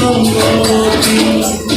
Lord, Lord, Lord.